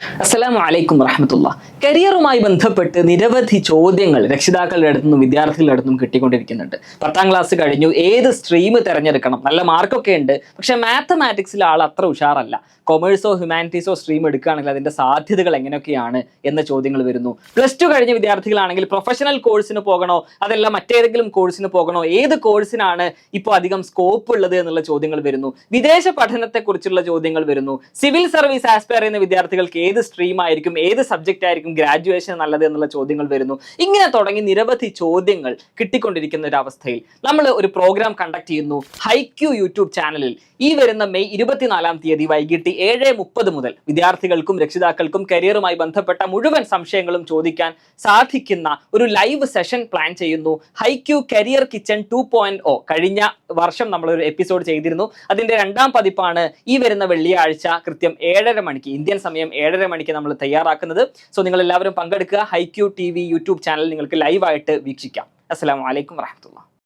അസ്സലാമു വലൈക്കും വറഹമത്തുള്ള. കരിയറുമായി ബന്ധപ്പെട്ട് നിരവധി ചോദ്യങ്ങൾ രക്ഷിതാക്കളുടെ അടുത്തുനിന്നും വിദ്യാർത്ഥികളുടെ അടുത്തും കിട്ടിക്കൊണ്ടിരിക്കുന്നുണ്ട്. പത്താം ക്ലാസ് കഴിഞ്ഞു. ഏത് സ്ട്രീം തിരഞ്ഞെടുക്കണം? നല്ല മാർക്കൊക്കെ ഉണ്ട്. പക്ഷെ മാത്തമാറ്റിക്സിൽ ആൾ അത്ര ഉഷാറല്ല. കൊമേഴ്സോ ഹ്യൂമാനിറ്റീസോ സ്ട്രീം എടുക്കുകയാണെങ്കിൽ അതിന്റെ സാധ്യതകൾ എങ്ങനെയൊക്കെയാണ് എന്ന ചോദ്യങ്ങൾ വരുന്നു. പ്ലസ് ടു കഴിഞ്ഞ വിദ്യാർത്ഥികളാണെങ്കിൽ പ്രൊഫഷണൽ കോഴ്സിന് പോകണോ? അതല്ല മറ്റേതെങ്കിലും കോഴ്സിന് പോകണോ? ഏത് കോഴ്സിനാണ് ഇപ്പോൾ അധികം സ്കോപ്പ് ഉള്ളത് എന്നുള്ള ചോദ്യങ്ങൾ വരുന്നു. വിദേശ പഠനത്തെക്കുറിച്ചുള്ള ചോദ്യങ്ങൾ വരുന്നു. സിവിൽ സർവീസ് ആസ്പയർ ചെയ്യുന്ന വിദ്യാർത്ഥികൾക്ക് ഏത് സ്ട്രീം ആയിരിക്കും ഏത് സബ്ജക്റ്റ് ആയിരിക്കും ഗ്രാജുവേഷൻ നല്ലത് എന്നുള്ള ചോദ്യങ്ങൾ വരുന്നു. ഇങ്ങനെ തുടങ്ങി നിരവധി ചോദ്യങ്ങൾ കിട്ടിക്കൊണ്ടിരിക്കുന്ന ഒരു അവസ്ഥയിൽ നമ്മൾ ഒരു പ്രോഗ്രാം കണ്ടക്ട് ചെയ്യുന്നു ഹൈക്യു യൂട്യൂബ് ചാനലിൽ. ഈ വരുന്ന മെയ് ഇരുപത്തിനാലാം തീയതി വൈകിട്ട് ഏഴ് മുപ്പത് മുതൽ വിദ്യാർത്ഥികൾക്കും രക്ഷിതാക്കൾക്കും കരിയറുമായി ബന്ധപ്പെട്ട മുഴുവൻ സംശയങ്ങളും ചോദിക്കാൻ സാധിക്കുന്ന ഒരു ലൈവ് സെഷൻ പ്ലാൻ ചെയ്യുന്നു. HiQ career kitchen two point O കഴിഞ്ഞ വർഷം നമ്മൾ ഒരു എപ്പിസോഡ് ചെയ്തിരുന്നു. അതിന്റെ രണ്ടാം പതിപ്പാണ് ഈ വരുന്ന വെള്ളിയാഴ്ച കൃത്യം ഏഴര മണിക്ക് ഇന്ത്യൻ സമയം ഏഴര മണിക്ക് നമ്മൾ തയ്യാറാക്കുന്നത്. സോ നിങ്ങൾ എല്ലാവരും പങ്കെടുക്കുക. HiQ T V YouTube channel നിങ്ങൾക്ക് ലൈവായിട്ട് വീക്ഷിക്കാം. അസ്സാം വലൈക്കും വറഹമത്തുള്ള